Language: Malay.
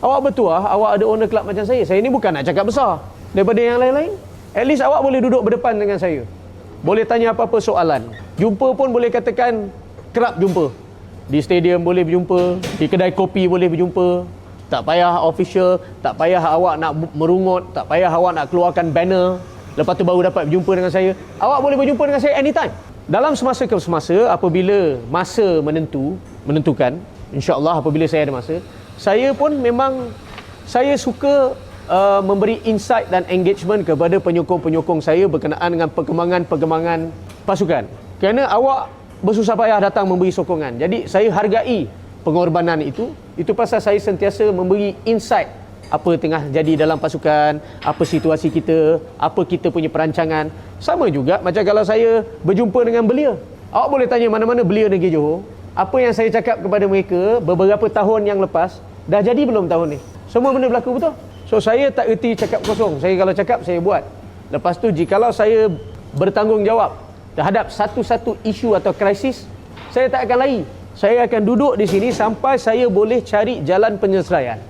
Awak bertuah, awak ada owner club macam saya. Saya ni bukan nak cakap besar daripada yang lain-lain. At least awak boleh duduk berdepan dengan saya. Boleh tanya apa-apa soalan. Jumpa pun boleh katakan kerap jumpa. Di stadium boleh berjumpa, di kedai kopi boleh berjumpa. Tak payah official, tak payah awak nak merungut, tak payah awak nak keluarkan banner. Lepas tu baru dapat berjumpa dengan saya. Awak boleh berjumpa dengan saya anytime. Dalam semasa ke semasa, apabila masa menentu, menentukan, insya-Allah apabila saya ada masa, saya pun memang saya suka uh, memberi insight dan engagement kepada penyokong-penyokong saya berkenaan dengan perkembangan-perkembangan pasukan. Kerana awak bersusah payah datang memberi sokongan. Jadi saya hargai pengorbanan itu. Itu pasal saya sentiasa memberi insight apa tengah jadi dalam pasukan, apa situasi kita, apa kita punya perancangan. Sama juga macam kalau saya berjumpa dengan belia. Awak boleh tanya mana-mana belia negeri Johor. Apa yang saya cakap kepada mereka beberapa tahun yang lepas, dah jadi belum tahun ni? Semua benda berlaku betul. So saya tak erti cakap kosong. Saya kalau cakap saya buat. Lepas tu jikalau saya bertanggungjawab terhadap satu-satu isu atau krisis, saya tak akan lari. Saya akan duduk di sini sampai saya boleh cari jalan penyelesaian.